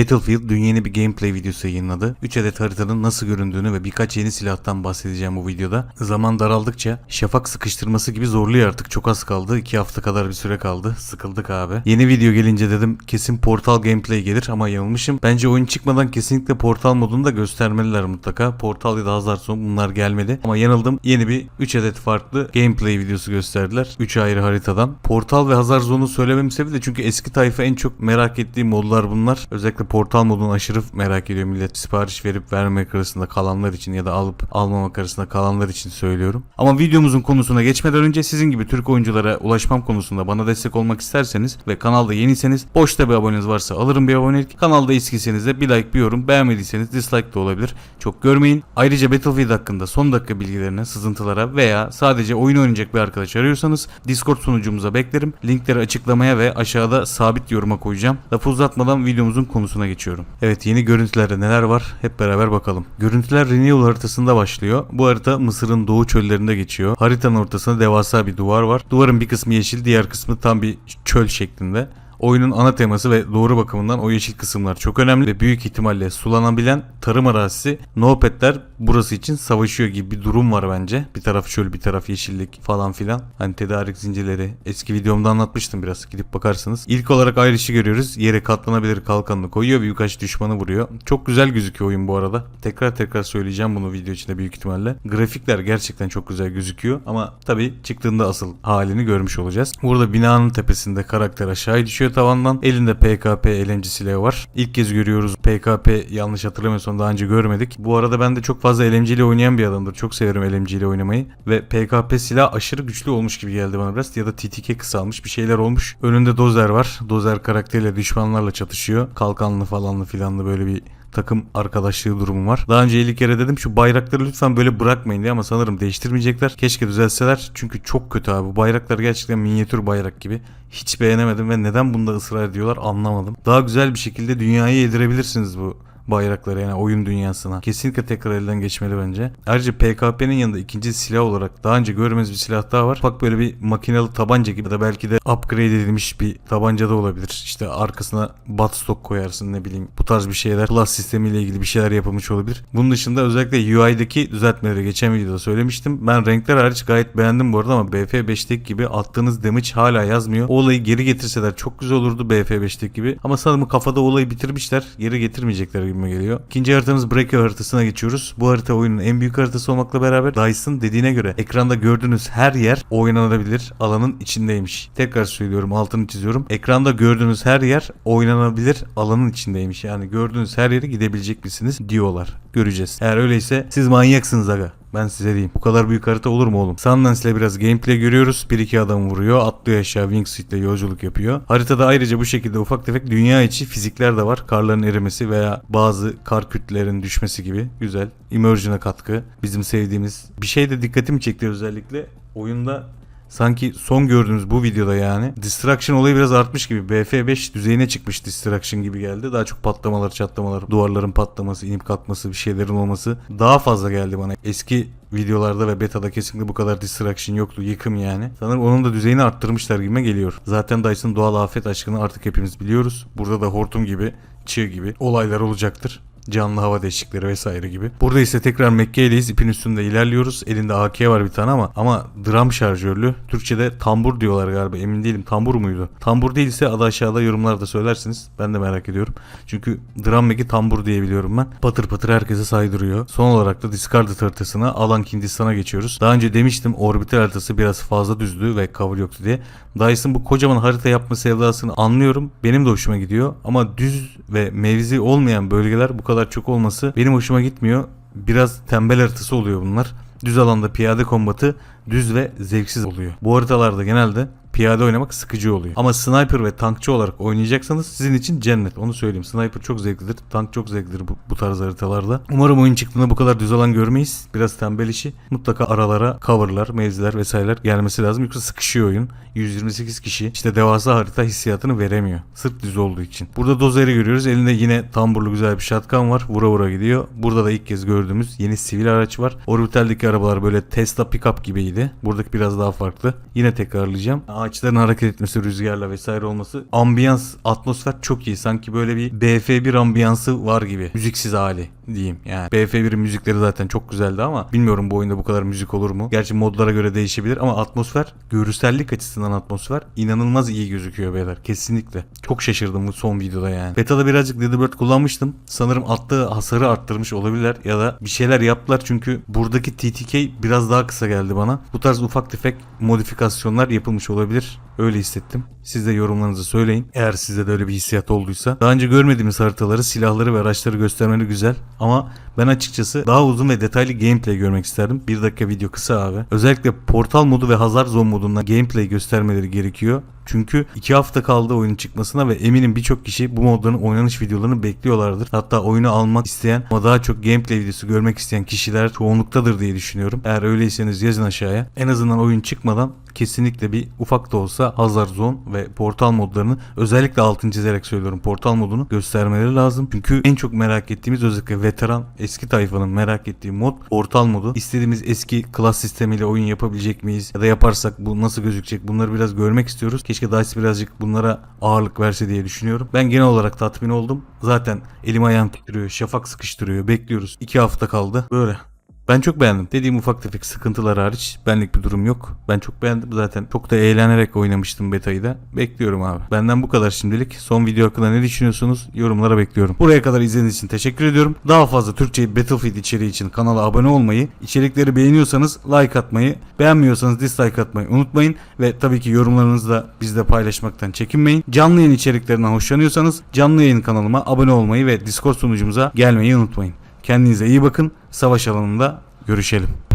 Battlefield dün yeni bir gameplay videosu yayınladı. 3 adet haritanın nasıl göründüğünü ve birkaç yeni silahtan bahsedeceğim bu videoda. Zaman daraldıkça şafak sıkıştırması gibi zorluyor artık. Çok az kaldı. 2 hafta kadar bir süre kaldı. Sıkıldık abi. Yeni video gelince dedim kesin Portal gameplay gelir ama yanılmışım. Bence oyun çıkmadan kesinlikle Portal modunu da göstermeliler mutlaka. Portal ya da Hazard Zone bunlar gelmedi. Ama yanıldım. Yeni bir 3 adet farklı gameplay videosu gösterdiler. 3 ayrı haritadan. Portal ve Hazard Zone'u söylememin sebebi de çünkü eski tayfa en çok merak ettiği modlar bunlar. Özellikle Portal modunu aşırı merak ediyor millet. Sipariş verip vermemek arasında kalanlar için ya da alıp almamak arasında kalanlar için söylüyorum. Ama videomuzun konusuna geçmeden önce sizin gibi Türk oyunculara ulaşmam konusunda bana destek olmak isterseniz ve kanalda yeniyseniz boşta bir aboneniz varsa alırım bir abonelik. Kanalda eskiyseniz de bir like bir yorum beğenmediyseniz dislike de olabilir. Çok görmeyin. Ayrıca Battlefield hakkında son dakika bilgilerine, sızıntılara veya sadece oyun oynayacak bir arkadaş arıyorsanız Discord sunucumuza beklerim. Linkleri açıklamaya ve aşağıda sabit yoruma koyacağım. Lafı uzatmadan videomuzun konusuna geçiyorum. Evet yeni görüntülerde neler var hep beraber bakalım. Görüntüler Renewal haritasında başlıyor. Bu harita Mısır'ın doğu çöllerinde geçiyor. Haritanın ortasında devasa bir duvar var. Duvarın bir kısmı yeşil, diğer kısmı tam bir çöl şeklinde. Oyunun ana teması ve doğru bakımından o yeşil kısımlar çok önemli ve büyük ihtimalle sulanabilen tarım arazisi Noopetler burası için savaşıyor gibi bir durum var bence. Bir taraf çöl bir taraf yeşillik falan filan. Hani tedarik zincirleri eski videomda anlatmıştım biraz gidip bakarsınız. İlk olarak ayrışı görüyoruz. Yere katlanabilir kalkanını koyuyor ve birkaç düşmanı vuruyor. Çok güzel gözüküyor oyun bu arada. Tekrar tekrar söyleyeceğim bunu video içinde büyük ihtimalle. Grafikler gerçekten çok güzel gözüküyor ama tabii çıktığında asıl halini görmüş olacağız. Burada binanın tepesinde karakter aşağı düşüyor tavandan. Elinde PKP LMG silahı var. İlk kez görüyoruz PKP yanlış hatırlamıyorsam daha önce görmedik. Bu arada ben de çok fazla LMG ile oynayan bir adamdır. Çok severim LMG ile oynamayı. Ve PKP silah aşırı güçlü olmuş gibi geldi bana biraz. Ya da TTK kısalmış bir şeyler olmuş. Önünde Dozer var. Dozer karakteriyle düşmanlarla çatışıyor. Kalkanlı falanlı filanlı böyle bir takım arkadaşlığı durumu var. Daha önce 50 kere dedim şu bayrakları lütfen böyle bırakmayın diye ama sanırım değiştirmeyecekler. Keşke düzelseler çünkü çok kötü abi. Bu bayraklar gerçekten minyatür bayrak gibi. Hiç beğenemedim ve neden bunda ısrar ediyorlar anlamadım. Daha güzel bir şekilde dünyayı yedirebilirsiniz bu bayrakları yani oyun dünyasına. Kesinlikle tekrar elden geçmeli bence. Ayrıca PKP'nin yanında ikinci silah olarak daha önce görmediğimiz bir silah daha var. Bak böyle bir makinalı tabanca gibi ya da belki de upgrade edilmiş bir tabanca da olabilir. İşte arkasına buttstock koyarsın ne bileyim. Bu tarz bir şeyler. Plus sistemiyle ilgili bir şeyler yapılmış olabilir. Bunun dışında özellikle UI'deki düzeltmeleri geçen videoda söylemiştim. Ben renkler hariç gayet beğendim bu arada ama BF5'teki gibi attığınız damage hala yazmıyor. O olayı geri getirseler çok güzel olurdu BF5'teki gibi. Ama sanırım kafada olayı bitirmişler. Geri getirmeyecekler gibi geliyor. İkinci haritamız Breaker haritasına geçiyoruz. Bu harita oyunun en büyük haritası olmakla beraber Dyson dediğine göre ekranda gördüğünüz her yer oynanabilir alanın içindeymiş. Tekrar söylüyorum altını çiziyorum. Ekranda gördüğünüz her yer oynanabilir alanın içindeymiş. Yani gördüğünüz her yere gidebilecek misiniz diyorlar. Göreceğiz. Eğer öyleyse siz manyaksınız aga. Ben size diyeyim. Bu kadar büyük harita olur mu oğlum? Sundance ile biraz gameplay görüyoruz. Bir iki adam vuruyor. Atlıyor aşağı Wingsuit ile yolculuk yapıyor. Haritada ayrıca bu şekilde ufak tefek dünya içi fizikler de var. Karların erimesi veya bazı kar kütlelerinin düşmesi gibi. Güzel. Immersion'a katkı. Bizim sevdiğimiz. Bir şey de dikkatimi çekti özellikle. Oyunda Sanki son gördüğünüz bu videoda yani Distraction olayı biraz artmış gibi. BF5 düzeyine çıkmış Distraction gibi geldi. Daha çok patlamalar, çatlamalar, duvarların patlaması, inip kalkması, bir şeylerin olması daha fazla geldi bana. Eski videolarda ve beta'da kesinlikle bu kadar distraction yoktu. Yıkım yani. Sanırım onun da düzeyini arttırmışlar gibime geliyor. Zaten Dyson doğal afet aşkını artık hepimiz biliyoruz. Burada da hortum gibi, çığ gibi olaylar olacaktır canlı hava değişikleri vesaire gibi. Burada ise tekrar Mekke'liyiz. ipin üstünde ilerliyoruz. Elinde AK var bir tane ama ama dram şarjörlü. Türkçe'de tambur diyorlar galiba. Emin değilim. Tambur muydu? Tambur değilse adı aşağıda yorumlarda söylersiniz. Ben de merak ediyorum. Çünkü dram meki tambur diye biliyorum ben. Patır patır herkese saydırıyor. Son olarak da Discarded haritasına Alan Hindistan'a geçiyoruz. Daha önce demiştim orbital haritası biraz fazla düzdü ve cover yoktu diye. Dyson bu kocaman harita yapma sevdasını anlıyorum. Benim de hoşuma gidiyor. Ama düz ve mevzi olmayan bölgeler bu kadar çok olması benim hoşuma gitmiyor. Biraz tembel haritası oluyor bunlar. Düz alanda piyade kombatı düz ve zevksiz oluyor. Bu haritalarda genelde piyade oynamak sıkıcı oluyor. Ama sniper ve tankçı olarak oynayacaksanız sizin için cennet. Onu söyleyeyim. Sniper çok zevklidir. Tank çok zevklidir bu, bu tarz haritalarda. Umarım oyun çıktığında bu kadar düz alan görmeyiz. Biraz tembel işi. Mutlaka aralara coverlar, mevziler vesaireler gelmesi lazım. Yoksa sıkışıyor oyun. 128 kişi işte devasa harita hissiyatını veremiyor. Sırf düz olduğu için. Burada dozeri görüyoruz. Elinde yine tamburlu güzel bir shotgun var. Vura vura gidiyor. Burada da ilk kez gördüğümüz yeni sivil araç var. Orbital'deki arabalar böyle Tesla pickup gibiydi. Buradaki biraz daha farklı. Yine tekrarlayacağım. Ağaçların hareket etmesi, rüzgarla vesaire olması. Ambiyans, atmosfer çok iyi. Sanki böyle bir BF1 ambiyansı var gibi. Müziksiz hali diyeyim. Yani BF1'in müzikleri zaten çok güzeldi ama bilmiyorum bu oyunda bu kadar müzik olur mu? Gerçi modlara göre değişebilir ama atmosfer, görsellik açısından atmosfer inanılmaz iyi gözüküyor beyler. Kesinlikle. Çok şaşırdım bu son videoda yani. Beta'da birazcık Ladybird kullanmıştım. Sanırım attığı hasarı arttırmış olabilirler ya da bir şeyler yaptılar çünkü buradaki TTK biraz daha kısa geldi bana. Bu tarz ufak tefek modifikasyonlar yapılmış olabilir olabilir. Öyle hissettim. Siz de yorumlarınızı söyleyin. Eğer sizde de öyle bir hissiyat olduysa. Daha önce görmediğimiz haritaları, silahları ve araçları göstermeli güzel. Ama ben açıkçası daha uzun ve detaylı gameplay görmek isterdim. Bir dakika video kısa abi. Özellikle portal modu ve hazar zone modunda gameplay göstermeleri gerekiyor. Çünkü 2 hafta kaldı oyunun çıkmasına ve eminim birçok kişi bu modların oynanış videolarını bekliyorlardır. Hatta oyunu almak isteyen ama daha çok gameplay videosu görmek isteyen kişiler çoğunluktadır diye düşünüyorum. Eğer öyleyseniz yazın aşağıya. En azından oyun çıkmadan kesinlikle bir ufak da olsa Hazard Zone ve Portal modlarını özellikle altını çizerek söylüyorum Portal modunu göstermeleri lazım. Çünkü en çok merak ettiğimiz özellikle veteran eski tayfanın merak ettiği mod Portal modu. İstediğimiz eski klas sistemiyle oyun yapabilecek miyiz? Ya da yaparsak bu nasıl gözükecek? Bunları biraz görmek istiyoruz. Keşke DICE birazcık bunlara ağırlık verse diye düşünüyorum. Ben genel olarak tatmin oldum. Zaten elim ayağım titriyor. Şafak sıkıştırıyor. Bekliyoruz. 2 hafta kaldı. Böyle. Ben çok beğendim. Dediğim ufak tefek sıkıntılar hariç benlik bir durum yok. Ben çok beğendim zaten. Çok da eğlenerek oynamıştım betayı da. Bekliyorum abi. Benden bu kadar şimdilik. Son video hakkında ne düşünüyorsunuz? Yorumlara bekliyorum. Buraya kadar izlediğiniz için teşekkür ediyorum. Daha fazla Türkçe Battlefield içeriği için kanala abone olmayı, içerikleri beğeniyorsanız like atmayı, beğenmiyorsanız dislike atmayı unutmayın ve tabii ki yorumlarınızı da bizle paylaşmaktan çekinmeyin. Canlı yayın içeriklerinden hoşlanıyorsanız canlı yayın kanalıma abone olmayı ve Discord sunucumuza gelmeyi unutmayın. Kendinize iyi bakın. Savaş alanında görüşelim.